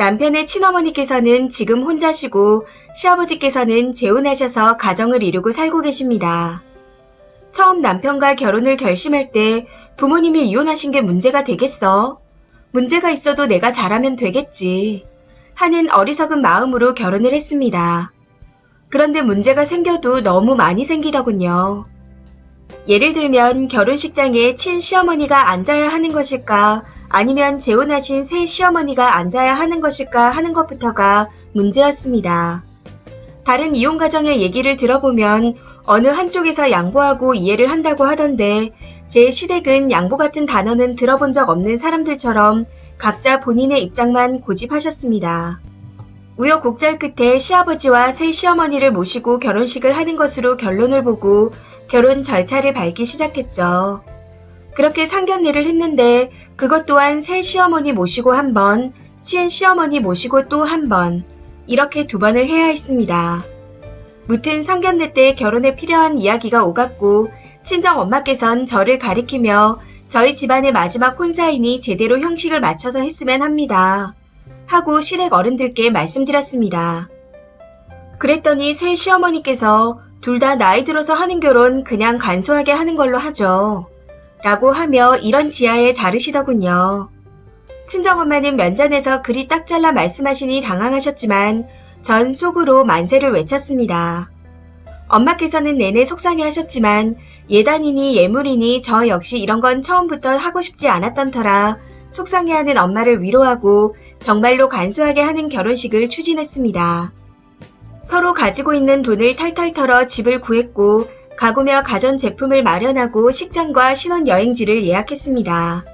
남편의 친어머니께서는 지금 혼자시고 시아버지께서는 재혼하셔서 가정을 이루고 살고 계십니다. 처음 남편과 결혼을 결심할 때 부모님이 이혼하신 게 문제가 되겠어? 문제가 있어도 내가 잘하면 되겠지. 하는 어리석은 마음으로 결혼을 했습니다. 그런데 문제가 생겨도 너무 많이 생기더군요. 예를 들면 결혼식장에 친시어머니가 앉아야 하는 것일까 아니면 재혼하신 새 시어머니가 앉아야 하는 것일까 하는 것부터가 문제였습니다. 다른 이혼 가정의 얘기를 들어보면 어느 한쪽에서 양보하고 이해를 한다고 하던데 제 시댁은 양보 같은 단어는 들어본 적 없는 사람들처럼 각자 본인의 입장만 고집하셨습니다. 우여곡절 끝에 시아버지와 새 시어머니를 모시고 결혼식을 하는 것으로 결론을 보고 결혼 절차를 밟기 시작했죠. 그렇게 상견례를 했는데 그것 또한 새 시어머니 모시고 한 번, 친 시어머니 모시고 또 한 번, 이렇게 두 번을 해야 했습니다. 무튼 상견례 때 결혼에 필요한 이야기가 오갔고 친정 엄마께선 저를 가리키며 저희 집안의 마지막 혼사이니 제대로 형식을 맞춰서 했으면 합니다. 하고 시댁 어른들께 말씀드렸습니다. 그랬더니 새 시어머니께서 둘 다 나이 들어서 하는 결혼 그냥 간소하게 하는 걸로 하죠. 라고 하며 이런 지하에 자르시더군요. 친정엄마는 면전에서 그리 딱 잘라 말씀하시니 당황하셨지만 전 속으로 만세를 외쳤습니다. 엄마께서는 내내 속상해 하셨지만 예단이니 예물이니 저 역시 이런 건 처음부터 하고 싶지 않았던 터라 속상해하는 엄마를 위로하고 정말로 간소하게 하는 결혼식을 추진했습니다. 서로 가지고 있는 돈을 탈탈 털어 집을 구했고 가구며 가전 제품을 마련하고 식장과 신혼여행지를 예약했습니다.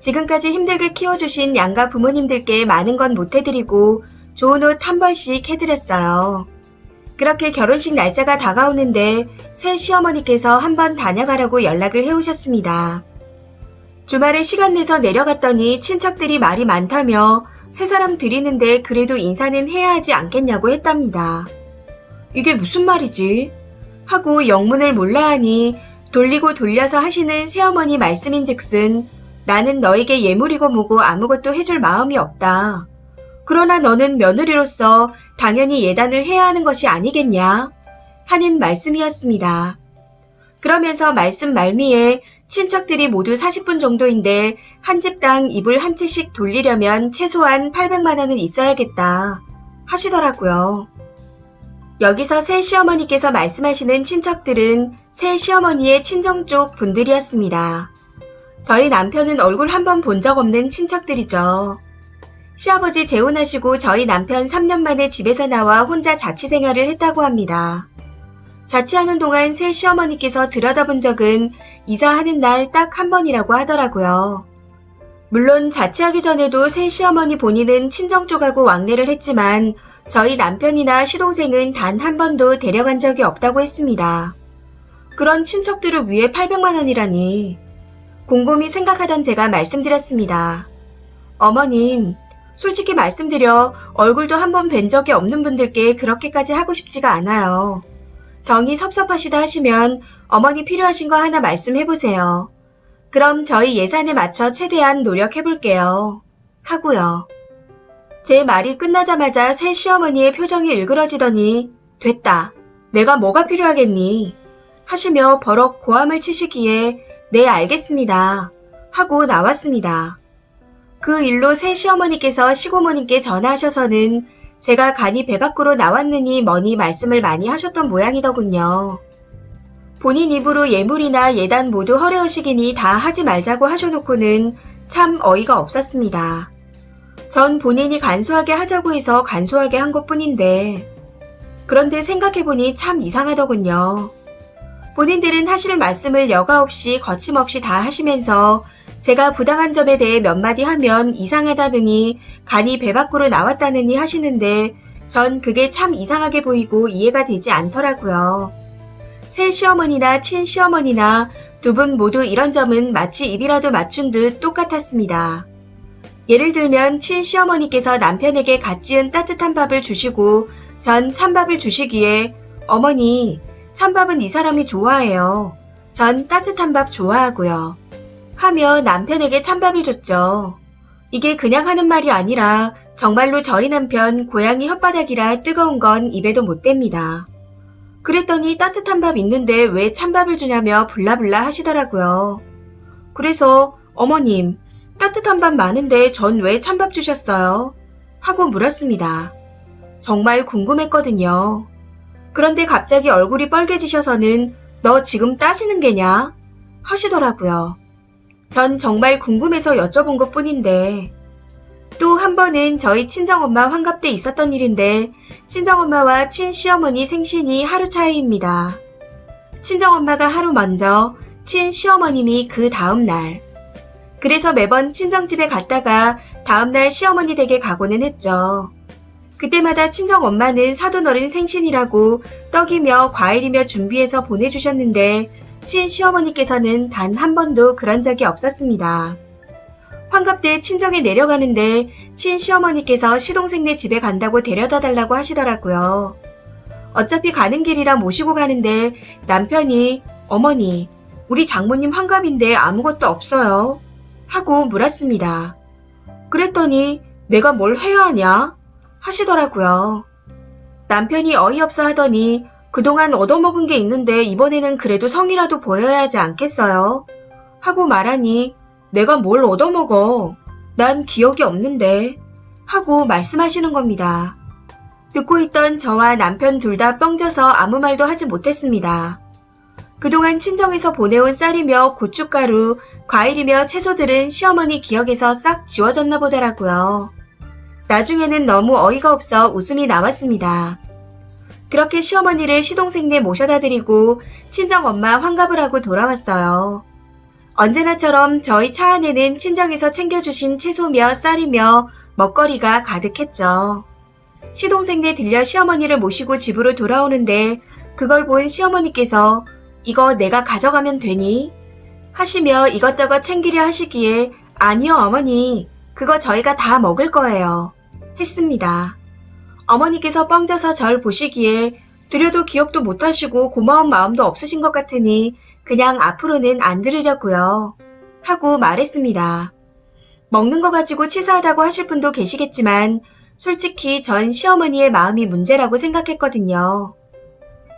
지금까지 힘들게 키워주신 양가 부모님들께 많은 건 못해드리고 좋은 옷 한 벌씩 해드렸어요. 그렇게 결혼식 날짜가 다가오는데 새 시어머니께서 한번 다녀가라고 연락을 해오셨습니다. 주말에 시간 내서 내려갔더니 친척들이 말이 많다며 새 사람 드리는데 그래도 인사는 해야 하지 않겠냐고 했답니다. 이게 무슨 말이지? 하고 영문을 몰라 하니 돌리고 돌려서 하시는 새어머니 말씀인 즉슨 나는 너에게 예물이고 뭐고 아무것도 해줄 마음이 없다. 그러나 너는 며느리로서 당연히 예단을 해야 하는 것이 아니겠냐? 하는 말씀이었습니다. 그러면서 말씀 말미에 친척들이 모두 40분 정도인데 한 집당 이불 한 채씩 돌리려면 최소한 800만 원은 있어야겠다 하시더라고요. 여기서 새 시어머니께서 말씀하시는 친척들은 새 시어머니의 친정 쪽 분들이었습니다. 저희 남편은 얼굴 한 번 본 적 없는 친척들이죠. 시아버지 재혼하시고 저희 남편 3년 만에 집에서 나와 혼자 자취 생활을 했다고 합니다. 자취하는 동안 새 시어머니께서 들여다본 적은 이사하는 날 딱 한 번이라고 하더라고요. 물론 자취하기 전에도 새 시어머니 본인은 친정 쪽하고 왕래를 했지만 저희 남편이나 시동생은 단 한 번도 데려간 적이 없다고 했습니다. 그런 친척들을 위해 800만 원이라니. 곰곰이 생각하던 제가 말씀드렸습니다. 어머님, 솔직히 말씀드려 얼굴도 한 번 뵌 적이 없는 분들께 그렇게까지 하고 싶지가 않아요. 정이 섭섭하시다 하시면 어머니 필요하신 거 하나 말씀해보세요. 그럼 저희 예산에 맞춰 최대한 노력해볼게요. 하고요. 제 말이 끝나자마자 새 시어머니의 표정이 일그러지더니 됐다. 내가 뭐가 필요하겠니? 하시며 버럭 고함을 치시기에 네 알겠습니다. 하고 나왔습니다. 그 일로 새 시어머니께서 시고모님께 전화하셔서는 제가 간이 배 밖으로 나왔느니 뭐니 말씀을 많이 하셨던 모양이더군요. 본인 입으로 예물이나 예단 모두 허례허식이니 다 하지 말자고 하셔놓고는 참 어이가 없었습니다. 전 본인이 간소하게 하자고 해서 간소하게 한 것 뿐인데, 그런데 생각해보니 참 이상하더군요. 본인들은 하실 말씀을 여과 없이 거침없이 다 하시면서 제가 부당한 점에 대해 몇 마디 하면 이상하다느니 간이 배 밖으로 나왔다느니 하시는데 전 그게 참 이상하게 보이고 이해가 되지 않더라고요. 새 시어머니나 친 시어머니나 두 분 모두 이런 점은 마치 입이라도 맞춘 듯 똑같았습니다. 예를 들면 친 시어머니께서 남편에게 갓 지은 따뜻한 밥을 주시고 전 찬밥을 주시기에 어머니 찬밥은 이 사람이 좋아해요. 전 따뜻한 밥 좋아하고요. 하며 남편에게 찬밥을 줬죠. 이게 그냥 하는 말이 아니라 정말로 저희 남편 고양이 혓바닥이라 뜨거운 건 입에도 못 댑니다. 그랬더니 따뜻한 밥 있는데 왜 찬밥을 주냐며 블라블라 하시더라고요. 그래서 어머님, 따뜻한 밥 많은데 전 왜 찬밥 주셨어요? 하고 물었습니다. 정말 궁금했거든요. 그런데 갑자기 얼굴이 빨개지셔서는 너 지금 따지는 게냐? 하시더라고요. 전 정말 궁금해서 여쭤본 것 뿐인데. 또 한 번은 저희 친정엄마 환갑 때 있었던 일인데, 친정엄마와 친시어머니 생신이 하루 차이입니다. 친정엄마가 하루 먼저, 친시어머님이 그 다음 날. 그래서 매번 친정집에 갔다가 다음날 시어머니 댁에 가고는 했죠. 그때마다 친정 엄마는 사돈어른 생신이라고 떡이며 과일이며 준비해서 보내주셨는데, 친시어머니께서는 단 한 번도 그런 적이 없었습니다. 환갑 때 친정에 내려가는데 친시어머니께서 시동생네 집에 간다고 데려다 달라고 하시더라고요. 어차피 가는 길이라 모시고 가는데 남편이 어머니, 우리 장모님 환갑인데 아무것도 없어요. 하고 물었습니다. 그랬더니 내가 뭘 해야 하냐? 하시더라고요. 남편이 어이없어 하더니 그동안 얻어먹은 게 있는데 이번에는 그래도 성이라도 보여야 하지 않겠어요? 하고 말하니 내가 뭘 얻어먹어. 난 기억이 없는데. 하고 말씀하시는 겁니다. 듣고 있던 저와 남편 둘 다 뻥져서 아무 말도 하지 못했습니다. 그동안 친정에서 보내온 쌀이며 고춧가루, 과일이며 채소들은 시어머니 기억에서 싹 지워졌나 보더라고요. 나중에는 너무 어이가 없어 웃음이 나왔습니다. 그렇게 시어머니를 시동생네 모셔다 드리고 친정 엄마 환갑을 하고 돌아왔어요. 언제나처럼 저희 차 안에는 친정에서 챙겨주신 채소며 쌀이며 먹거리가 가득했죠. 시동생네 들려 시어머니를 모시고 집으로 돌아오는데 그걸 본 시어머니께서 이거 내가 가져가면 되니? 하시며 이것저것 챙기려 하시기에 아니요 어머니 그거 저희가 다 먹을 거예요. 했습니다. 어머니께서 뻥져서 절 보시기에 드려도 기억도 못하시고 고마운 마음도 없으신 것 같으니 그냥 앞으로는 안 들으려고요. 하고 말했습니다. 먹는 거 가지고 치사하다고 하실 분도 계시겠지만 솔직히 전 시어머니의 마음이 문제라고 생각했거든요.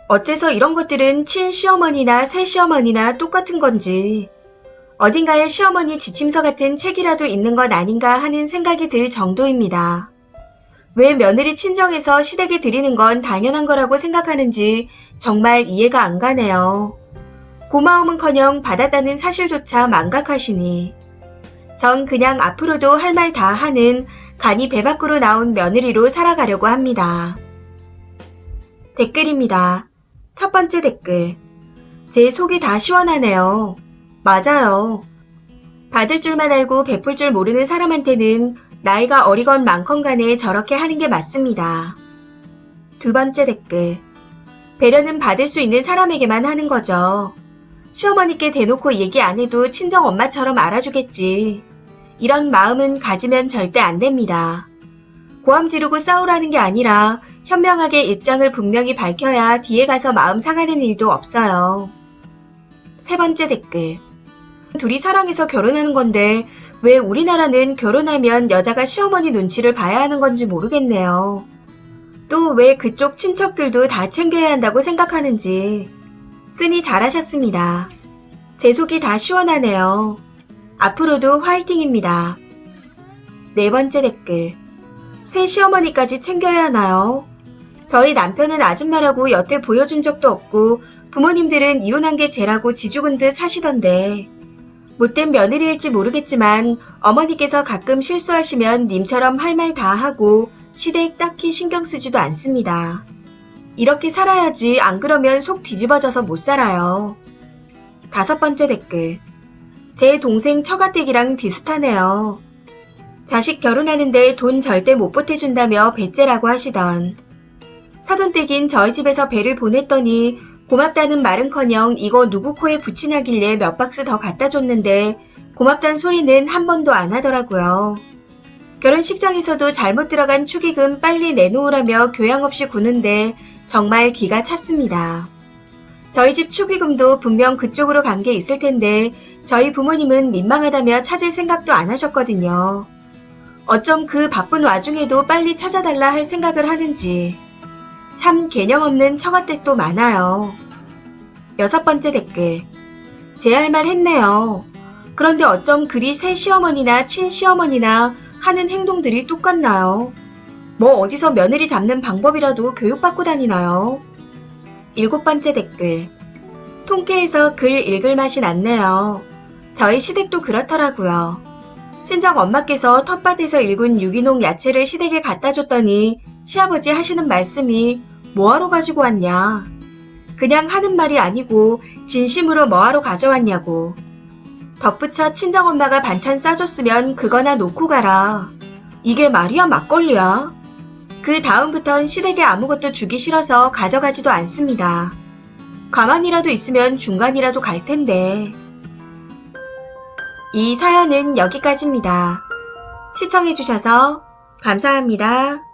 어째서 이런 것들은 친시어머니나 새시어머니나 똑같은 건지 어딘가에 시어머니 지침서 같은 책이라도 있는 것 아닌가 하는 생각이 들 정도입니다. 왜 며느리 친정에서 시댁에 드리는 건 당연한 거라고 생각하는지 정말 이해가 안 가네요. 고마움은커녕 받았다는 사실조차 망각하시니 전 그냥 앞으로도 할 말 다 하는 간이 배 밖으로 나온 며느리로 살아가려고 합니다. 댓글입니다. 첫 번째 댓글. 제 속이 다 시원하네요. 맞아요. 받을 줄만 알고 베풀 줄 모르는 사람한테는 나이가 어리건 많건 간에 저렇게 하는 게 맞습니다. 두 번째 댓글. 배려는 받을 수 있는 사람에게만 하는 거죠. 시어머니께 대놓고 얘기 안 해도 친정 엄마처럼 알아주겠지. 이런 마음은 가지면 절대 안 됩니다. 고함 지르고 싸우라는 게 아니라 현명하게 입장을 분명히 밝혀야 뒤에 가서 마음 상하는 일도 없어요. 세 번째 댓글. 둘이 사랑해서 결혼하는 건데 왜 우리나라는 결혼하면 여자가 시어머니 눈치를 봐야 하는 건지 모르겠네요. 또 왜 그쪽 친척들도 다 챙겨야 한다고 생각하는지. 쓰니 잘하셨습니다. 제 속이 다 시원하네요. 앞으로도 화이팅입니다. 네 번째 댓글. 새 시어머니까지 챙겨야 하나요? 저희 남편은 아줌마라고 여태 보여준 적도 없고 부모님들은 이혼한 게 죄라고 지죽은 듯 사시던데 못된 며느리일지 모르겠지만 어머니께서 가끔 실수하시면 님처럼 할 말 다 하고 시댁 딱히 신경 쓰지도 않습니다. 이렇게 살아야지 안 그러면 속 뒤집어져서 못 살아요. 다섯 번째 댓글. 제 동생 처가댁이랑 비슷하네요. 자식 결혼하는데 돈 절대 못 보태준다며 배째라고 하시던. 사돈댁인 저희 집에서 배를 보냈더니 고맙다는 말은커녕 이거 누구 코에 붙이냐길래 몇 박스 더 갖다 줬는데 고맙단 소리는 한 번도 안 하더라고요. 결혼식장에서도 잘못 들어간 축의금 빨리 내놓으라며 교양 없이 구는데 정말 기가 찼습니다. 저희 집 축의금도 분명 그쪽으로 간 게 있을 텐데 저희 부모님은 민망하다며 찾을 생각도 안 하셨거든요. 어쩜 그 바쁜 와중에도 빨리 찾아달라 할 생각을 하는지. 참 개념 없는 처가댁도 많아요. 여섯 번째 댓글. 제 할 말 했네요. 그런데 어쩜 그리 새 시어머니나 친시어머니나 하는 행동들이 똑같나요? 뭐 어디서 며느리 잡는 방법이라도 교육받고 다니나요? 일곱 번째 댓글. 통계에서 글 읽을 맛이 났네요. 저희 시댁도 그렇더라고요. 친정 엄마께서 텃밭에서 일군 유기농 야채를 시댁에 갖다 줬더니 시아버지 하시는 말씀이 뭐하러 가지고 왔냐. 그냥 하는 말이 아니고 진심으로 뭐하러 가져왔냐고. 덧붙여 친정엄마가 반찬 싸줬으면 그거나 놓고 가라. 이게 말이야 막걸리야. 그 다음부턴 시댁에 아무것도 주기 싫어서 가져가지도 않습니다. 가만히라도 있으면 중간이라도 갈 텐데. 이 사연은 여기까지입니다. 시청해주셔서 감사합니다.